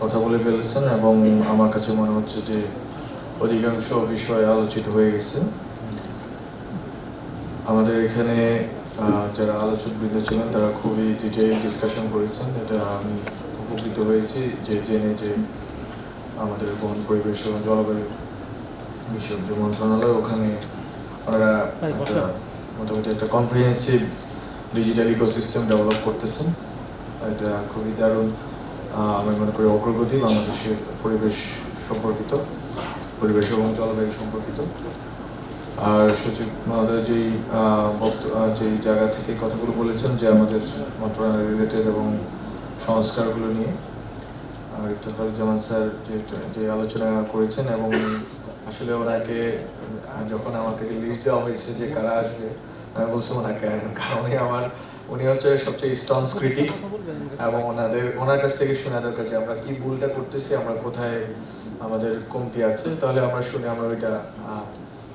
কথা বলে ফেলেছেন এবং আমার কাছে মনে হচ্ছে যে অধিকাংশ বিষয় আলোচিত হয়ে গেছে। আমাদের এখানে যারা আলোচক বৃন্দ ছিলেন তারা খুবই ডিটেইল ডিসকাশন করেছেন। এটা আমি উপকৃত হয়েছি যে জেনে যে আমাদের বন পরিবেশ এবং জলবায়ু বিষয়ক যে মন্ত্রণালয় ওখানে ওনারা মোটামুটি একটা কম্প্রিহেন্সিভ ডিজিটাল ইকোসিস্টেম ডেভেলপ করতেছেন। এটা খুবই দারুণ। আমি মনে করি অগ্রগতি বাংলাদেশের পরিবেশ সম্পর্কিত, পরিবেশ এবং জলবায়ু সম্পর্কিত। আর সচিব মহোদয় যেই যেই জায়গা থেকে কথাগুলো বলেছেন যে আমাদের মন্ত্রণালয় রিলেটেড এবং সংস্কারগুলো নিয়ে, আর ইফতেখার জামান স্যার যে আলোচনা করেছেন এবং আসলে ওনাকে যখন আমাকে লিস্ট দেওয়া হয়েছে যে কারা আসবে, আমি বলছি ওনাকে, কারণ আমার, উনি হচ্ছে সবচেয়ে ক্রিটিক এবং ওনাদের ওনার কাছ থেকে শোনা দরকার যে আমরা কি ভুলটা করতেছি আমরা কোথায় আমাদের কমতি আছে তাহলে আমরা শুনে আমরা ওইটা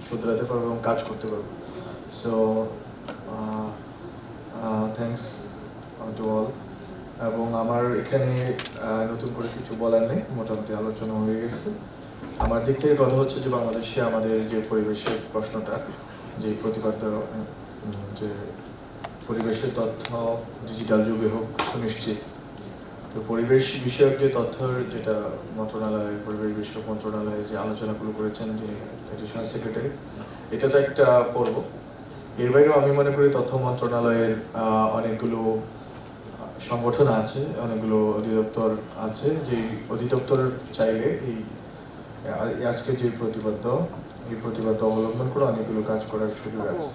শুধরাতে পারব এবং কাজ করতে পারব। সো থ্যাংকস টু অল এবং আমার এখানে নতুন করে কিছু বলার নেই মোটামুটি আলোচনা হয়ে গেছে। আমার দিক থেকে কথা হচ্ছে যে বাংলাদেশে আমাদের যে পরিবেশের প্রশ্নটা যে প্রতিপাদ্য উম, যে পরিবেশের তথ্য ডিজিটাল যুগে হোক, সুনিশ্চিত। তো পরিবেশ বিষয়ক যে তথ্যের যেটা মন্ত্রণালয়, পরিবেশ বিষয়ক মন্ত্রণালয়ে যে আলোচনাগুলো করেছেন যে এডিশনাল সেক্রেটারি এটা তো একটা পর্ব। এর বাইরেও আমি মনে করি তথ্য মন্ত্রণালয়ের অনেকগুলো সংগঠন আছে, অনেকগুলো অধিদপ্তর আছে, যে অধিদপ্তর চাইলে এই আজকে যে প্রতিবদ্ধ এই প্রতিবদ্ধ অবলম্বন করে অনেকগুলো কাজ করার সুযোগ আছে।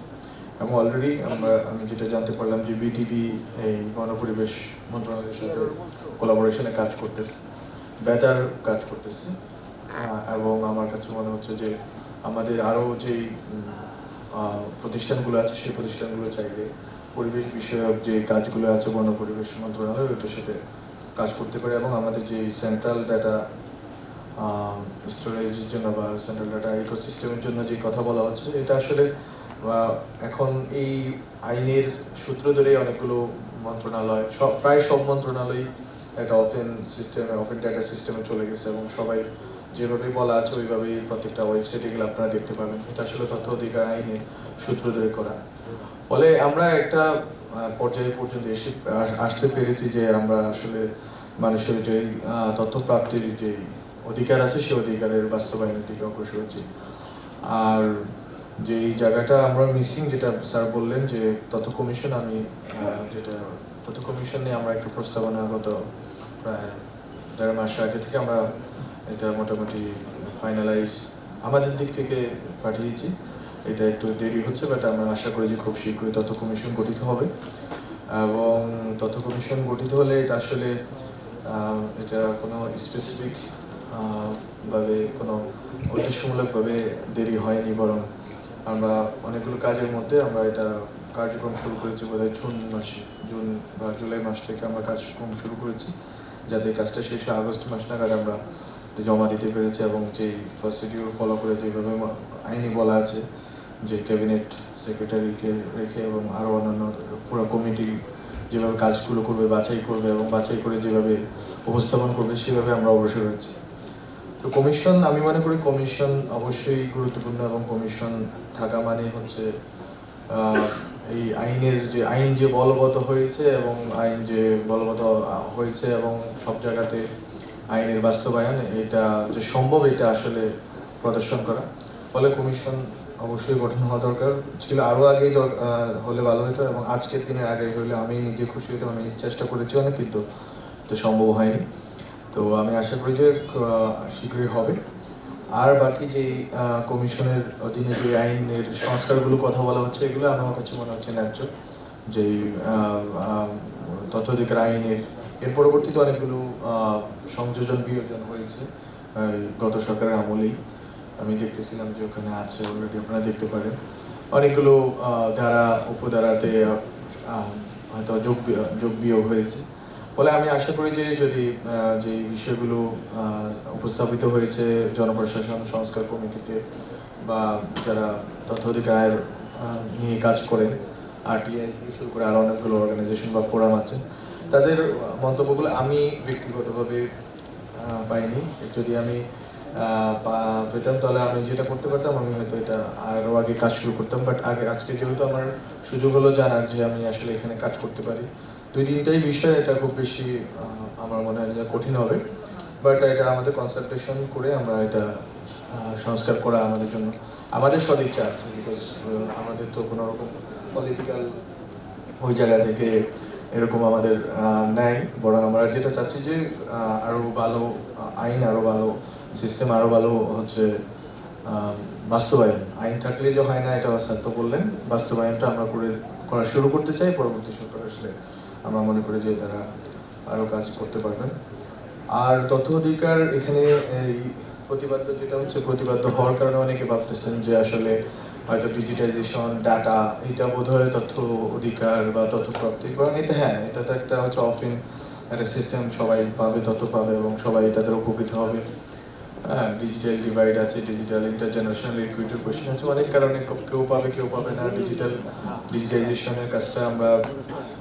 এবং অলরেডি আমরা, আমি যেটা জানতে পারলাম যে বিটিভি এই গণপরিবেশ মন্ত্রণালয়ের সাথে কোলাবোরেশনে কাজ করতেছে বেটার কাজ করতেছে। এবং আমার কাছে মনে হচ্ছে যে আমাদের আরও যেই প্রতিষ্ঠানগুলো আছে, সেই প্রতিষ্ঠানগুলো চাইলে পরিবেশ বিষয়ক যে কাজগুলো আছে বন পরিবেশ মন্ত্রণালয় ওটার সাথে কাজ করতে পারে। এবং আমাদের যে সেন্ট্রাল ডাটা স্টোরেজের জন্য বা সেন্ট্রাল ডাটা ইকোসিস্টেমের জন্য যে কথা বলা হচ্ছে, এটা আসলে এখন এই আইনের সূত্র ধরে অনেকগুলো মন্ত্রণালয়, সব, প্রায় সব মন্ত্রণালয় একটা ওপেন সিস্টেমে ওপেন ডাটা সিস্টেমে চলে গেছে এবং সবাই যেভাবে বলা আছে ওইভাবেই প্রত্যেকটা ওয়েবসাইটে গেলে আপনারা দেখতে পাবেন। এটা আসলে তথ্য অধিকার আইনে সূত্র ধরে করা। ফলে আমরা একটা পর্যায়ে পর্যন্ত এসে আসতে পেরেছি যে আমরা আসলে মানুষের যে তথ্য প্রাপ্তির যে অধিকার আছে সেই অধিকারের বাস্তবায়নের দিকে অগ্রসর হচ্ছি। আর যে এই জায়গাটা আমরা মিসিং যেটা স্যার বললেন যে তথ্য কমিশন আমি যেটা তথ্য কমিশন নিয়ে আমরা একটু প্রস্তাবনাগত প্রায় দেড় মাস আগে থেকে আমরা এটা মোটামুটি ফাইনালাইজ আমাদের দিক থেকে পাঠিয়েছি। এটা একটু দেরি হচ্ছে বাট আমরা আশা করি যে খুব শীঘ্রই তথ্য কমিশন গঠিত হবে। এবং তথ্য কমিশন গঠিত হলে এটা আসলে এটা কোনো স্পেসিফিক ভাবে কোনো উদ্দেশ্যমূলকভাবে দেরি হয়নি, বরং আমরা অনেকগুলো কাজের মধ্যে আমরা এটা কার্যক্রম শুরু করেছি হয় জুন মাসে। জুন বা জুলাই মাস থেকে আমরা কার্যক্রম শুরু করেছি, যাতে কাজটা শেষ আগস্ট মাস নাগাদ আমরা জমা দিতে পেরেছি এবং যেই প্রসিডিউর ফলো করে যেভাবে আইনি বলা আছে, যে ক্যাবিনেট সেক্রেটারিকে রেখে এবং আরও অন্যান্য পুরো কমিটি যেভাবে কাজগুলো করবে, বাছাই করবে এবং বাছাই করে যেভাবে উপস্থাপন করবে, সেভাবে আমরা অগ্রসর হচ্ছি তো কমিশন আমি মনে করি কমিশন অবশ্যই গুরুত্বপূর্ণ এবং কমিশন থাকা মানে হচ্ছে এই আইনের যে, আইন যে বলবৎ হয়েছে এবং আইন যে বলবৎ হয়েছে এবং সব জায়গাতে আইনের বাস্তবায়ন, এটা যে সম্ভব, এটা আসলে প্রদর্শন করা। ফলে কমিশন অবশ্যই গঠন হওয়া দরকার। ছিল আরও আগে হলে ভালো হতো এবং আজকের দিনের আগে হলে আমি নিজে খুশি হতাম, আমি চেষ্টা করেছি অনেক কিন্তু তো সম্ভব হয়নি। তো আমি আশা করি যে শীঘ্রই হবে। আর বাকি যে কমিশনের অধীনে যে আইনের সংস্কারগুলো কথা বলা হচ্ছে এগুলো আমার কাছে মনে হচ্ছে ন্যায্য। যে আহ, আহ, তথ্য অধিকার আইনের এর পরবর্তীতে অনেকগুলো সংযোজন বিয়োজন হয়েছে গত সরকারের আমলেই। আমি দেখতেছিলাম যে ওখানে আছে অলরেডি আপনারা দেখতে পারেন। অনেকগুলো ধারা উপধারাতে হয়তো যোগ বিয়োগ হয়েছে। ফলে আমি আশা করি যে যদি যে বিষয়গুলো উপস্থাপিত হয়েছে জনপ্রশাসন, সংস্কার কমিটিতে বা যারা তথ্য অধিকার নিয়ে কাজ করেন আরটিআই থেকে শুরু করে আরও অনেকগুলো অর্গানাইজেশন বা ফোরাম আছে, তাদের মন্তব্যগুলো আমি ব্যক্তিগতভাবে পাইনি। যদি আমি পেতাম তাহলে আমি যেটা করতে পারতাম, আমি হয়তো এটা আরও আগে কাজ শুরু করতাম। বাট আগে আজকে যেহেতু আমার সুযোগ হলো জানার যে আমি আসলে এখানে কাজ করতে পারি দুই তিনটাই বিষয় এটা খুব বেশি আমার মনে হয় কঠিন হবে। বাট এটা আমাদের কনসালটেশন করে আমরা এটা সংস্কার করা আমাদের জন্য আমাদের সদিচ্ছা আছে বিকজ আমাদের তো কোনো রকম পলিটিক্যাল ওই জায়গা থেকে এরকম আমাদের নেয় বরং আমরা যেটা চাচ্ছি যে আহ, আরও ভালো আইন আরও ভালো সিস্টেম আরও ভালো হচ্ছে বাস্তবায়ন। আইন থাকলে যে হয় না এটা স্যার তো বললেন। বাস্তবায়নটা আমরা করে করা শুরু করতে চাই। পরবর্তী সরকার আসলে আমরা মনে করি যে তারা আরও কাজ করতে পারবেন। আর তথ্য অধিকার এখানে এই প্রতিবাদ্য যেটা হচ্ছে প্রতিবাদ্য হওয়ার কারণে অনেকে ভাবতেছেন যে আসলে হয়তো ডিজিটাইজেশন ডাটা এটা বোধহয় তথ্য অধিকার বা তথ্য প্রাপ্তি বরং এটা হ্যাঁ এটা তো একটা হচ্ছে অফিন একটা সিস্টেম সবাই পাবে, তথ্য পাবে এবং সবাই এটাতে উপকৃত হবে। হ্যাঁ ডিজিটাল ডিভাইড আছে ডিজিটাল ইন্টারজেনারেশনাল ইকুইটির কোয়েশ্চেন আছে। অনেক কারণে কেউ পাবে কেউ পাবে না। ডিজিটাল ডিজিটাইজেশনের কাজটা আমরা